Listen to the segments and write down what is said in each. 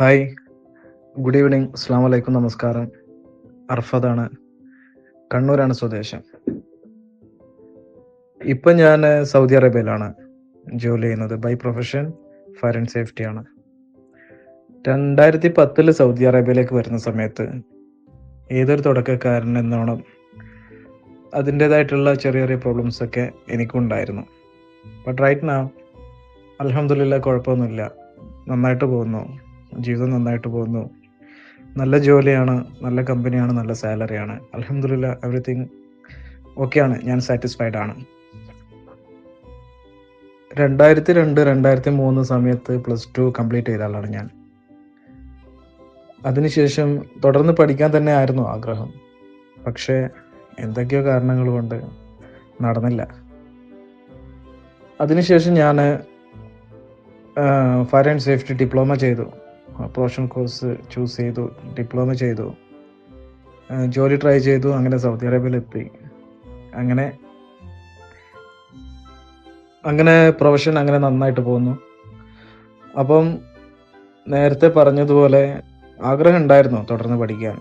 Hi. Good evening. അസ്സാം വലൈക്കും നമസ്കാരം. അർഫദാണ്. കണ്ണൂരാണ് സ്വദേശം. ഇപ്പം ഞാൻ സൗദി അറേബ്യയിലാണ് ജോലി ചെയ്യുന്നത്. By profession fire and safety ആണ്. രണ്ടായിരത്തി പത്തിൽ സൗദി അറേബ്യയിലേക്ക് വരുന്ന സമയത്ത് ഏതൊരു തുടക്കക്കാരൻ എന്നോണം അതിന്റെതായിട്ടുള്ള ചെറിയ ചെറിയ പ്രോബ്ലംസ് ഒക്കെ എനിക്കുണ്ടായിരുന്നു. ബട്ട് റൈറ്റ് നാ അലഹമില്ല കുഴപ്പമൊന്നുമില്ല. നന്നായിട്ട് പോകുന്നു. ജീവിതം നന്നായിട്ട് പോകുന്നു. നല്ല ജോലിയാണ് നല്ല കമ്പനിയാണ് നല്ല സാലറിയാണ്. അലഹമില്ല എവറിത്തിങ് ഓക്കെയാണ് ഞാൻ സാറ്റിസ്ഫൈഡ് ആണ്. രണ്ടായിരത്തി രണ്ട് രണ്ടായിരത്തി മൂന്ന് സമയത്ത് പ്ലസ് ടു കംപ്ലീറ്റ് ചെയ്ത ആളാണ് ഞാൻ. അതിനുശേഷം തുടർന്ന് പഠിക്കാൻ തന്നെ ആയിരുന്നു ആഗ്രഹം. പക്ഷേ എന്തൊക്കെയോ കാരണങ്ങൾ കൊണ്ട് നടന്നില്ല. അതിനുശേഷം ഞാൻ ഫയർ ആൻഡ് സേഫ്റ്റി ഡിപ്ലോമ ചെയ്തു. പ്രൊഫഷണൽ കോഴ്സ് ചൂസ് ചെയ്തു ഡിപ്ലോമ ചെയ്തു ജോലി ട്രൈ ചെയ്തു അങ്ങനെ സൗദി അറേബ്യയിലെത്തി. അങ്ങനെ അങ്ങനെ പ്രൊഫഷൻ അങ്ങനെ നന്നായിട്ട് പോകുന്നു അപ്പം നേരത്തെ പറഞ്ഞതുപോലെ ആഗ്രഹം ഉണ്ടായിരുന്നു തുടർന്ന് പഠിക്കാൻ.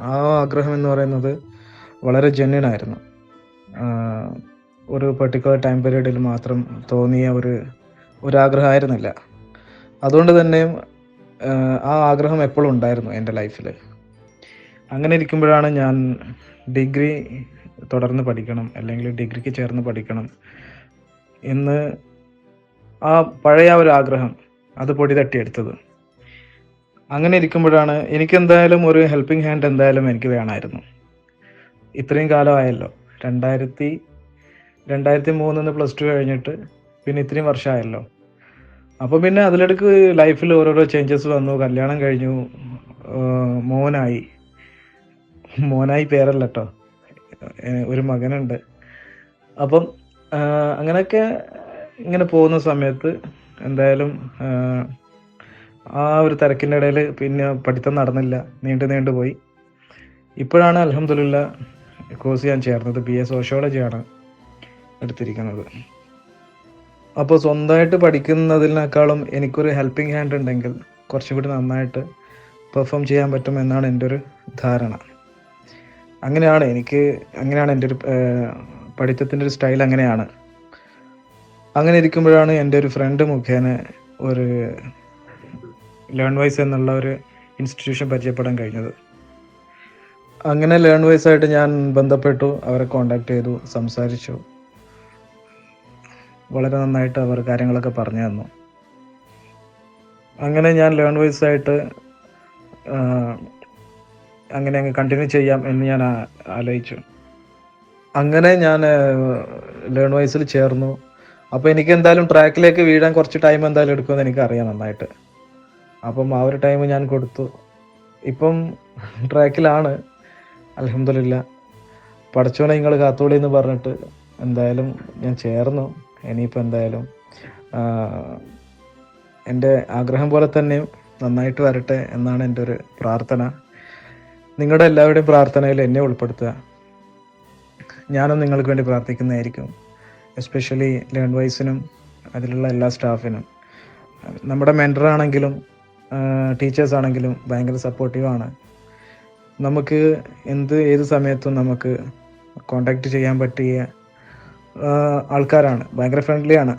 ആ ആഗ്രഹം എന്ന് പറയുന്നത് വളരെ ജെന്യൻ ആയിരുന്നു ഒരു പെർട്ടിക്കുലർ ടൈം പീരീഡിൽ മാത്രം തോന്നിയ ഒരു ഒരാഗ്രഹമായിരുന്നില്ല. അതുകൊണ്ട് തന്നെ ആ, ആഗ്രഹം എപ്പോഴും ഉണ്ടായിരുന്നു എന്റെ ലൈഫിൽ അങ്ങനെ ഇരിക്കുമ്പോഴാണ് ഞാൻ ഡിഗ്രി തുടർന്ന് പഠിക്കണം അല്ലെങ്കിൽ ഡിഗ്രിക്ക് ചേർന്ന് പഠിക്കണം എന്ന് ആ പഴയ ഒരു ആഗ്രഹം അത് പൊടി തട്ടിയെടുത്തത്. അങ്ങനെ ഇരിക്കുമ്പോഴാണ് എനിക്ക് എന്തായാലും ഒരു ഹെൽപ്പിംഗ് ഹാൻഡ് എന്തായാലും എനിക്ക് വേണമായിരുന്നു. ഇത്രയും കാലമായല്ലോ. രണ്ടായിരത്തി രണ്ടായിരത്തി മൂന്നിന്ന് പ്ലസ് ടു കഴിഞ്ഞിട്ട് പിന്നെ ഇത്രയും വർഷമായല്ലോ. അപ്പോൾ പിന്നെ അതിലിടക്ക് ലൈഫിൽ ഓരോരോ ചേഞ്ചസ് വന്നു. കല്യാണം കഴിഞ്ഞു. മോനായി. മോനായി പേരല്ല കേട്ടോ ഒരു മകനുണ്ട്. അപ്പം അങ്ങനെയൊക്കെ ഇങ്ങനെ പോകുന്ന സമയത്ത് എന്തായാലും ആ ഒരു തിരക്കിന്റെ ഇടയിൽ പിന്നെ പഠിത്തം നടന്നില്ല. നീണ്ടു നീണ്ടു പോയി. ഇപ്പോഴാണ് അലഹമുല്ല കോഴ്സ് ഞാൻ ചേർന്നത്. ബി എ സോഷ്യോളജിയാണ് എടുത്തിരിക്കുന്നത്. അപ്പോൾ സ്വന്തമായിട്ട് പഠിക്കുന്നതിനേക്കാളും എനിക്കൊരു ഹെൽപ്പിംഗ് ഹാൻഡ് ഉണ്ടെങ്കിൽ കുറച്ചും കൂടി നന്നായിട്ട് പെർഫോം ചെയ്യാൻ പറ്റും എന്നാണ് എന്റെ ഒരു ധാരണ. അങ്ങനെയാണ് എനിക്ക് അങ്ങനെയാണ് എന്റെ ഒരു പഠിത്തത്തിന്റെ ഒരു സ്റ്റൈൽ അങ്ങനെയാണ്. അങ്ങനെ ഇരിക്കുമ്പോഴാണ് എന്റെ ഒരു ഫ്രണ്ട് മുഖേന ഒരു ലേൺ വൈസ് എന്നുള്ള ഒരു ഇൻസ്റ്റിറ്റ്യൂഷൻ പരിചയപ്പെടാൻ കഴിഞ്ഞത്. അങ്ങനെ ലേൺ വൈസ് ആയിട്ട് ഞാൻ ബന്ധപ്പെട്ടു അവരെ കോണ്ടാക്ട് ചെയ്തു സംസാരിച്ചു. വളരെ നന്നായിട്ട് അവർ കാര്യങ്ങളൊക്കെ പറഞ്ഞു തന്നു. അങ്ങനെ ഞാൻ ലേൺ വൈസ് ആയിട്ട് അങ്ങനെ അങ്ങ് കണ്ടിന്യൂ ചെയ്യാം എന്ന് ഞാൻ ആലോചിച്ചു. അങ്ങനെ ഞാൻ ലേൺ വൈസിൽ ചേർന്നു. അപ്പോൾ എനിക്ക് എന്തായാലും ട്രാക്കിലേക്ക് വീഴാൻ കുറച്ച് ടൈം എന്തായാലും എടുക്കുമെന്ന് എനിക്ക് അറിയാം നന്നായിട്ട്. അപ്പം ആ ഒരു ടൈം ഞാൻ കൊടുത്തു. ഇപ്പം ട്രാക്കിലാണ് അലഹമില്ല പഠിച്ചോണെ നിങ്ങൾ കാത്തോളി എന്ന് പറഞ്ഞിട്ട് എന്തായാലും ഞാൻ ചേർന്നു. ഇനിയിപ്പോൾ എന്തായാലും എന്റെ ആഗ്രഹം പോലെ തന്നെ നന്നായിട്ട് വരട്ടെ എന്നാണ് എന്റെ ഒരു പ്രാർത്ഥന. നിങ്ങളുടെ എല്ലാവരുടെയും പ്രാർത്ഥനയിൽ എന്നെ ഉൾപ്പെടുത്തുക. ഞാനും നിങ്ങൾക്ക് വേണ്ടി പ്രാർത്ഥിക്കുന്നതായിരിക്കും. എസ്പെഷ്യലി ലേൺ വൈസിനും അതിലുള്ള എല്ലാ സ്റ്റാഫിനും നമ്മുടെ മെന്ററാണെങ്കിലും ടീച്ചേഴ്സ് ആണെങ്കിലും ഭയങ്കര സപ്പോർട്ടീവാണ് നമുക്ക് എന്ത് ഏത് സമയത്തും നമുക്ക് കോണ്ടാക്ട് ചെയ്യാൻ പറ്റിയ ആൾക്കാരാണ്. ഭയങ്കര ഫ്രണ്ട്ലിയാണ്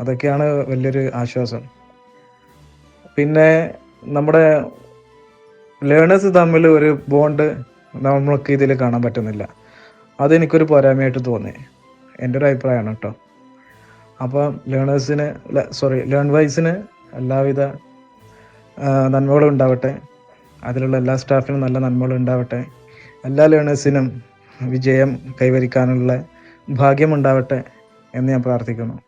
അതൊക്കെയാണ് വലിയൊരു ആശ്വാസം. പിന്നെ നമ്മുടെ ലേണേഴ്സ് തമ്മിൽ ഒരു ബോണ്ട് നമ്മൾക്ക് ഇതിൽ കാണാൻ പറ്റുന്നില്ല. അതെനിക്കൊരു പോരായ്മയായിട്ട് തോന്നി. എന്റെ ഒരു അഭിപ്രായമാണ് കേട്ടോ. അപ്പം ലേണേഴ്സിന് സോറി ലേൺ വൈസിന് എല്ലാവിധ നന്മകളും ഉണ്ടാവട്ടെ. അതിലുള്ള എല്ലാ സ്റ്റാഫിനും നല്ല നന്മകളും ഉണ്ടാവട്ടെ. എല്ലാ ലേണേഴ്സിനും വിജയം കൈവരിക്കാനുള്ള ഭാഗ്യമുണ്ടാവട്ടെ എന്ന് ഞാൻ പ്രാർത്ഥിക്കുന്നു.